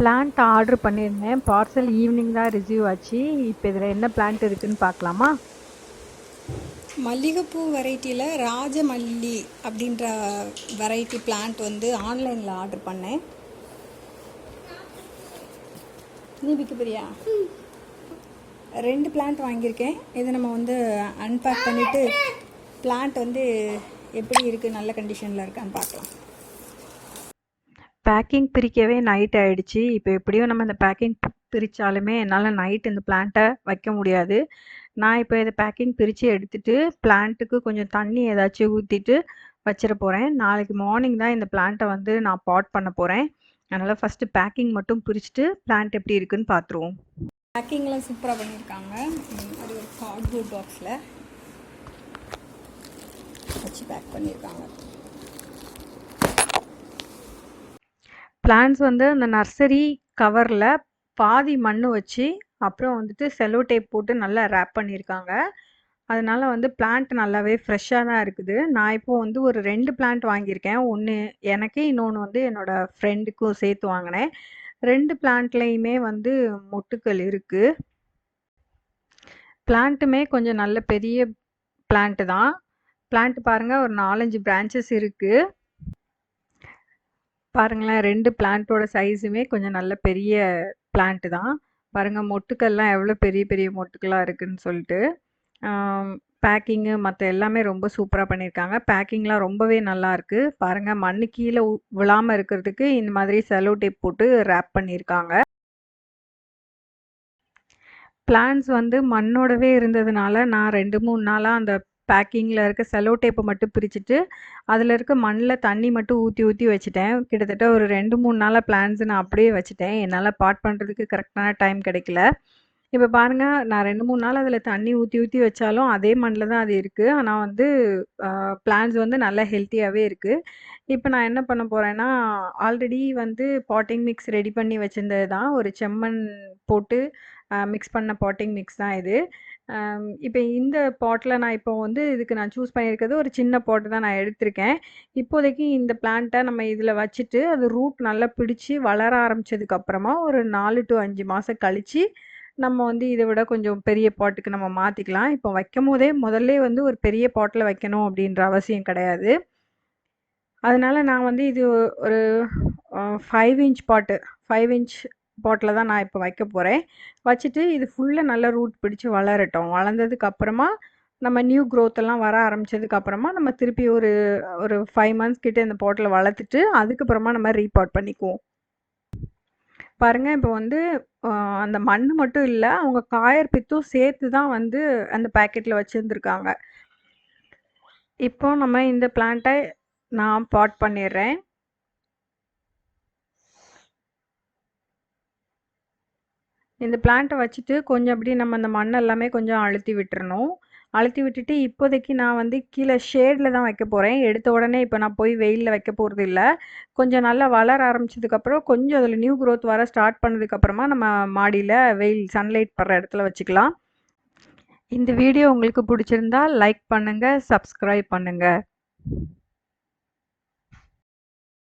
Plant order பண்ணியிருந்தேன் parcel evening தான் receive ஆச்சு. இப்போ இதில் என்ன பிளான்ட் இருக்குன்னு பார்க்கலாமா? மல்லிகைப்பூ வெரைட்டியில் ராஜமல்லி அப்படின்ற வெரைட்டி பிளான்ட் வந்து ஆன்லைனில் ஆர்டர் பண்ணேன். நீ விற்க பிரியா ரெண்டு பிளான்ட் வாங்கியிருக்கேன். இதை நம்ம வந்து அன்பேக் பண்ணிவிட்டு பிளான்ட் வந்து எப்படி இருக்குது நல்ல கண்டிஷனில் இருக்கான்னு பார்க்கலாம். பேக்கிங் பிரிக்கவே நைட் ஆயிடுச்சு. இப்போ எப்படியும் நம்ம இந்த பேக்கிங் பிரித்தாலுமே என்னால் நைட் இந்த பிளான்ட்டை வைக்க முடியாது. நான் இப்போ இதை பேக்கிங் பிரித்து எடுத்துட்டு பிளான்ட்டுக்கு கொஞ்சம் தண்ணி ஏதாச்சும் ஊற்றிட்டு வச்சிட போகிறேன் நாளைக்கு மார்னிங் தான் இந்த பிளான்ட்டை வந்து நான் பாட் பண்ண போகிறேன் அதனால் ஃபஸ்ட்டு பேக்கிங் மட்டும் பிரிச்சுட்டு பிளான்ட் எப்படி இருக்குன்னு பார்த்துருவோம் பேக்கிங்லாம் சூப்பராக பண்ணியிருக்காங்க அது ஒரு கார்ட்போர்ட் பாக்ஸில் வச்சு பேக் பண்ணியிருக்காங்க பிளான்ஸ் வந்து அந்த நர்சரி கவரில் பாதி மண் வச்சு அப்புறம் வந்துட்டு செலோ டேப் போட்டு நல்லா ரேப் பண்ணியிருக்காங்க அதனால வந்து பிளான்ட் நல்லாவே ஃப்ரெஷ்ஷாக தான் இருக்குது. நான் இப்போது வந்து ஒரு ரெண்டு பிளான்ட் வாங்கியிருக்கேன். ஒன்று எனக்கு இன்னொன்று வந்து என்னோடய ஃப்ரெண்டுக்கும் சேர்த்து வாங்கினேன். ரெண்டு பிளான்ட்லேயுமே வந்து மொட்டுக்கள் இருக்குது பிளான்ட்டுமே கொஞ்சம் நல்ல பெரிய பிளான்ட்டு தான். பிளான்ட் பாருங்கள் ஒரு நாலஞ்சு பிரான்ச்சஸ் இருக்குது பாருங்களேன் ரெண்டு பிளான்ட்டோட சைஸுமே கொஞ்சம் நல்ல பெரிய பிளான்ட்டு தான். பாருங்கள் மொட்டுக்கள்லாம் எவ்வளோ பெரிய பெரிய மொட்டுக்களாக இருக்குன்னு சொல்லிட்டு. பேக்கிங்கு மற்ற எல்லாமே ரொம்ப சூப்பராக பண்ணியிருக்காங்க பேக்கிங்லாம் ரொம்பவே நல்லாயிருக்கு பாருங்கள் மண்ணு கீழே விழாமல் இருக்கிறதுக்கு இந்த மாதிரி செலோ டேப் போட்டு ரேப் பண்ணியிருக்காங்க பிளான்ஸ் வந்து மண்ணோடவே இருந்ததுனால நான் ரெண்டு மூணு நாளாக அந்த பேக்கிங்கில் இருக்க செலோ டேப்பை மட்டும் பிரிச்சுட்டு அதில் இருக்க மண்ணில் தண்ணி மட்டும் ஊற்றி ஊற்றி வச்சுட்டேன். கிட்டத்தட்ட ஒரு ரெண்டு மூணு நாளாக பிளான்ஸ் நான் அப்படியே வச்சுட்டேன். என்னால் பாட் பண்ணுறதுக்கு கரெக்டான டைம் கிடைக்கல. இப்போ பாருங்கள் நான் ரெண்டு மூணு நாள் அதில் தண்ணி ஊற்றி ஊற்றி வச்சாலும் அதே மண்ணில் தான் அது இருக்குது ஆனால் வந்து பிளான்ஸ் வந்து நல்லா ஹெல்த்தியாகவே இருக்குது இப்போ நான் என்ன பண்ண போகிறேன்னா ஆல்ரெடி வந்து பாட்டிங் மிக்ஸ் ரெடி பண்ணி வச்சுருந்தது தான் ஒரு செம்மண் போட்டு மிக்ஸ் பண்ண பாட்டிங் மிக்ஸ் தான் இது. இப்போ இந்த பாட்டில் நான் இப்போ வந்து இதுக்கு நான் சூஸ் பண்ணியிருக்கிறது ஒரு சின்ன பாட்டு தான் நான் எடுத்திருக்கேன். இப்போதைக்கு இந்த பிளான்ட்டை நம்ம இதில் வச்சுட்டு அது ரூட் நல்லா பிடிச்சி வளர ஆரம்பித்ததுக்கப்புறமா ஒரு நாலு டு அஞ்சு மாதம் கழித்து நம்ம வந்து இதை விட கொஞ்சம் பெரிய பாட்டுக்கு நம்ம மாற்றிக்கலாம் இப்போ வைக்கும் போதே முதல்ல வந்து ஒரு பெரிய பாட்டில் வைக்கணும் அப்படின்ற அவசியம் கிடையாது. அதனால் நான் வந்து இது ஒரு five inch pot five inch பாட்டில் தான் நான் இப்போ வைக்க போகிறேன் வச்சுட்டு இது ஃபுல்லாக நல்லா ரூட் பிடிச்சி வளரட்டும். வளர்ந்ததுக்கப்புறமா நம்ம நியூ க்ரோத்தெல்லாம் எல்லாம் வர ஆரம்பித்ததுக்கப்புறமா நம்ம திருப்பி ஒரு ஒரு ஃபைவ் மந்த்ஸ் கிட்டே இந்த பாட்டில் வளர்த்துட்டு அதுக்கப்புறமா நம்ம ரீபாட் பண்ணிக்குவோம். பாருங்க இப்போ வந்து அந்த மண் மட்டும் இல்லை அவங்க காயர் பித்தும் சேர்த்து தான் வந்து அந்த பேக்கெட்டில் வச்சுருந்துருக்காங்க. இப்போ நம்ம இந்த பிளான்ட்டை நான் பாட் பண்ணிடுறேன். இந்த பிளான்ட்டை வச்சுட்டு கொஞ்சம் அப்படி நம்ம அந்த மண் எல்லாமே கொஞ்சம் அழுத்தி விட்டுறணும். அழுத்தி விட்டுட்டு இப்போதைக்கு நான் வந்து கீழே ஷேடில் தான் வைக்க போகிறேன் எடுத்த உடனே இப்போ நான் போய் வெயிலில் வைக்க போகிறது இல்லை. கொஞ்சம் நல்லா வளர ஆரம்பிச்சதுக்கப்புறம் கொஞ்சம் அதில் நியூ க்ரோத் வர ஸ்டார்ட் பண்ணதுக்கப்புறமா நம்ம மாடியில் வெயில் சன்லைட் படுற இடத்துல வச்சுக்கலாம். இந்த வீடியோ உங்களுக்கு பிடிச்சிருந்தா லைக் பண்ணுங்கள் சப்ஸ்கிரைப் பண்ணுங்கள்